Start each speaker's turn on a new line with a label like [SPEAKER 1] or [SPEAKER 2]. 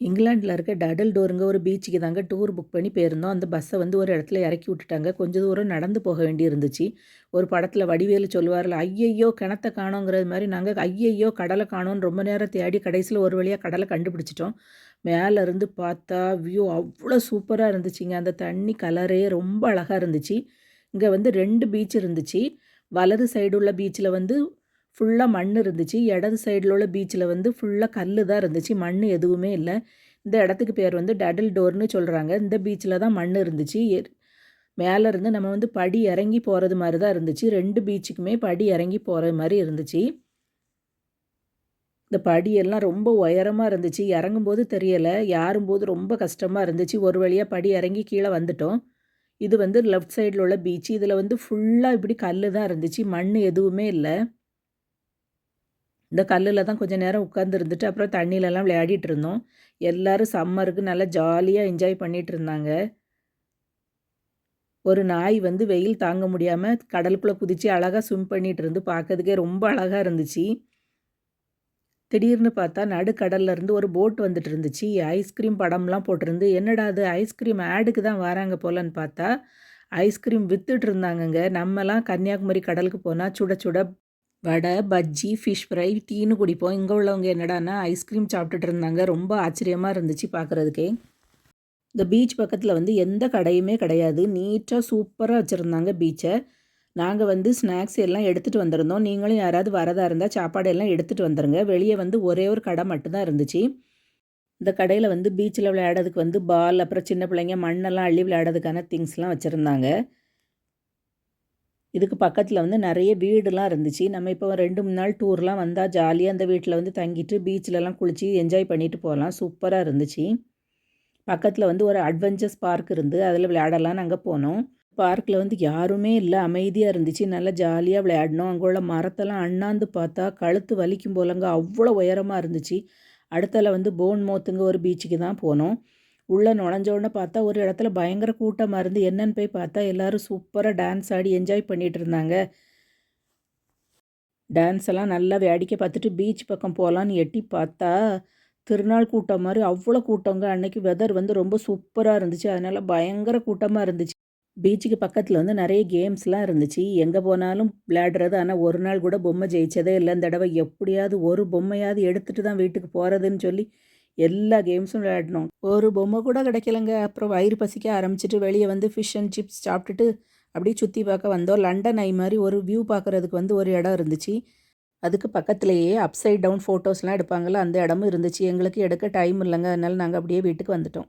[SPEAKER 1] இங்கிலாண்டில் இருக்க டடல் டோருங்க ஒரு பீச்சுக்கு தாங்க டூர் புக் பண்ணி போயிருந்தோம். அந்த பஸ்ஸை வந்து ஒரு இடத்துல இறக்கி விட்டுட்டாங்க. கொஞ்சம் தூரம் நடந்து போக வேண்டி இருந்துச்சு ஒரு படத்தில் வடிவேலு சொல்லுவார்ல ஐயையோ கிணத்த காணோங்கிறது மாதிரி நாங்கள் ஐயையோ கடலை காணோன்னு ரொம்ப நேரம் தேடி கடைசியில் ஒரு வழியாக கடலை கண்டுபிடிச்சிட்டோம். மேலே இருந்து பார்த்தா வியூ அவ்வளோ சூப்பராக இருந்துச்சுங்க. அந்த தண்ணி கலரே ரொம்ப அழகாக இருந்துச்சு. இங்கே வந்து ரெண்டு பீச் இருந்துச்சு. வலது சைடு உள்ள பீச்சில் வந்து ஃபுல்லாக மண் இருந்துச்சு. இடது சைடில் உள்ள பீச்சில் வந்து ஃபுல்லாக கல் தான் இருந்துச்சு. மண் எதுவுமே இல்லை. இந்த இடத்துக்கு பேர் வந்து டடல் டோர்னு சொல்கிறாங்க இந்த பீச்சில் தான் மண் இருந்துச்சு. மேலே இருந்து நம்ம வந்து படி இறங்கி போகிறது மாதிரி தான் இருந்துச்சு. ரெண்டு பீச்சுக்குமே படி இறங்கி போகிற மாதிரி இருந்துச்சு. இந்த படியெல்லாம் ரொம்ப உயரமாக இருந்துச்சு. இறங்கும்போது தெரியலை. யாரும்போது ரொம்ப கஷ்டமாக இருந்துச்சு. ஒரு வழியாக படி இறங்கி கீழே வந்துட்டோம். இது வந்து லெஃப்ட் சைடில் உள்ள பீச்சு இதில் வந்து ஃபுல்லாக இப்படி கல் தான் இருந்துச்சு. மண் எதுவுமே இல்லை. இந்த கல்லில் தான் கொஞ்சம் நேரம் உட்காந்துருந்துட்டு அப்புறம் தண்ணியிலலாம் விளையாடிட்டு இருந்தோம் எல்லோரும் சம்மருக்கு நல்லா ஜாலியாக என்ஜாய் பண்ணிகிட்டு இருந்தாங்க ஒரு நாய் வந்து வெயில் தாங்க முடியாமல் கடலுக்குள்ளே குதித்து அழகாக ஸ்விம் பண்ணிகிட்டு இருந்து பார்க்கறதுக்கே ரொம்ப அழகாக இருந்துச்சு. திடீர்னு பார்த்தா நடுக்கடல்ல இருந்து ஒரு போட் வந்துட்டு இருந்துச்சு ஐஸ்கிரீம் படம்லாம் போட்டிருந்து என்னடா அது ஐஸ்கிரீம் ஆடுக்கு தான் வராங்க போலன்னு பார்த்தா ஐஸ்கிரீம் வித்துட்டு இருந்தாங்கங்க நம்மலாம் கன்னியாகுமரி கடலுக்கு போனால் சுட சுட வடை பஜ்ஜி ஃபிஷ் ஃப்ரை டீனு குடிப்போம். இங்கே உள்ளவங்க என்னடான்னா ஐஸ்கிரீம் சாப்பிட்டுட்டு இருந்தாங்க. ரொம்ப ஆச்சரியமாக இருந்துச்சு பார்க்குறதுக்கே இந்த பீச் பக்கத்தில் வந்து எந்த கடையுமே கிடையாது. நீட்டாக சூப்பராக வச்சுருந்தாங்க பீச்சை நாங்கள் வந்து ஸ்நாக்ஸ் எல்லாம் எடுத்துகிட்டு வந்திருந்தோம். நீங்களும் யாராவது வரதா இருந்தால் சாப்பாடு எல்லாம் எடுத்துகிட்டு வந்துடுங்க வெளியே வந்து ஒரே ஒரு கடை மட்டும்தான் இருந்துச்சு. இந்த கடையில் வந்து பீச்சில் விளையாடுறதுக்கு வந்து பால் அப்புறம் சின்ன பிள்ளைங்க மண்ணெல்லாம் அள்ளி விளையாடுறதுக்கான திங்ஸ்லாம் வச்சுருந்தாங்க. இதுக்கு பக்கத்தில் வந்து நிறைய வீடுலாம் இருந்துச்சு. நம்ம இப்போ ரெண்டு மூணு நாள் டூர்லாம் வந்தால் ஜாலியாக அந்த வீட்டில் வந்து தங்கிட்டு பீச்சிலலாம் குளித்து என்ஜாய் பண்ணிட்டு போகலாம். சூப்பராக இருந்துச்சு. பக்கத்தில் வந்து ஒரு அட்வென்ச்சர்ஸ் பார்க் இருந்து அதில் விளையாடலாம் நாங்கள் போனோம். பார்க்கில் வந்து யாருமே இல்லை அமைதியாக இருந்துச்சு. நல்லா ஜாலியாக விளையாடினோம். அங்கே உள்ள மரத்தெல்லாம் அண்ணாந்து பார்த்தா கழுத்து வலிக்கும் போலங்க அவ்வளோ உயரமாக இருந்துச்சு. அடுத்தல வந்து போன் மோத்துங்க ஒரு பீச்சுக்கு தான் போனோம். உள்ளே நுழைஞ்சோடனே பார்த்தா ஒரு இடத்துல பயங்கர கூட்டமாக இருந்து என்னன்னு போய் பார்த்தா எல்லோரும் சூப்பராக டான்ஸ் ஆடி என்ஜாய் பண்ணிகிட்டு இருந்தாங்க. டான்ஸ் எல்லாம் நல்லா வேடிக்கை பார்த்துட்டு பீச் பக்கம் போகலான்னு எட்டி பார்த்தா திருநாள் கூட்டம் மாதிரி அவ்வளோ கூட்டங்க. அன்னைக்கு வெதர் வந்து ரொம்ப சூப்பராக இருந்துச்சு. அதனால் பயங்கர கூட்டமாக இருந்துச்சு. பீச்சுக்கு பக்கத்தில் வந்து நிறைய கேம்ஸ்லாம் இருந்துச்சு. எங்கே போனாலும் விளையாடுறது. ஆனால் ஒரு நாள் கூட பொம்மை ஜெயிச்சதே இல்லை. இந்த தடவை எப்படியாவது ஒரு பொம்மையாவது எடுத்துகிட்டு தான் வீட்டுக்கு போகிறதுன்னு சொல்லி எல்லா கேம்ஸும் விளையாடினோம் ஒரு பொம்மை கூட கிடைக்கலங்க. அப்புறம் வயிறு பசிக்க ஆரம்பிச்சிட்டு வெளியே வந்து ஃபிஷ் அண்ட் சிப்ஸ் சாப்பிட்டுட்டு அப்படியே சுற்றி பார்க்க வந்தோம். லண்டன் ஐ மாதிரி ஒரு வியூ பார்க்குறதுக்கு வந்து ஒரு இடம் இருந்துச்சு. அதுக்கு பக்கத்துலேயே அப்சைட் டவுன் ஃபோட்டோஸ்லாம் எடுப்பாங்கள்ல அந்த இடமும் இருந்துச்சு. எங்களுக்கு எடுக்க டைம் இல்லைங்க. அதனால் நாங்கள் அப்படியே வீட்டுக்கு வந்துட்டோம்.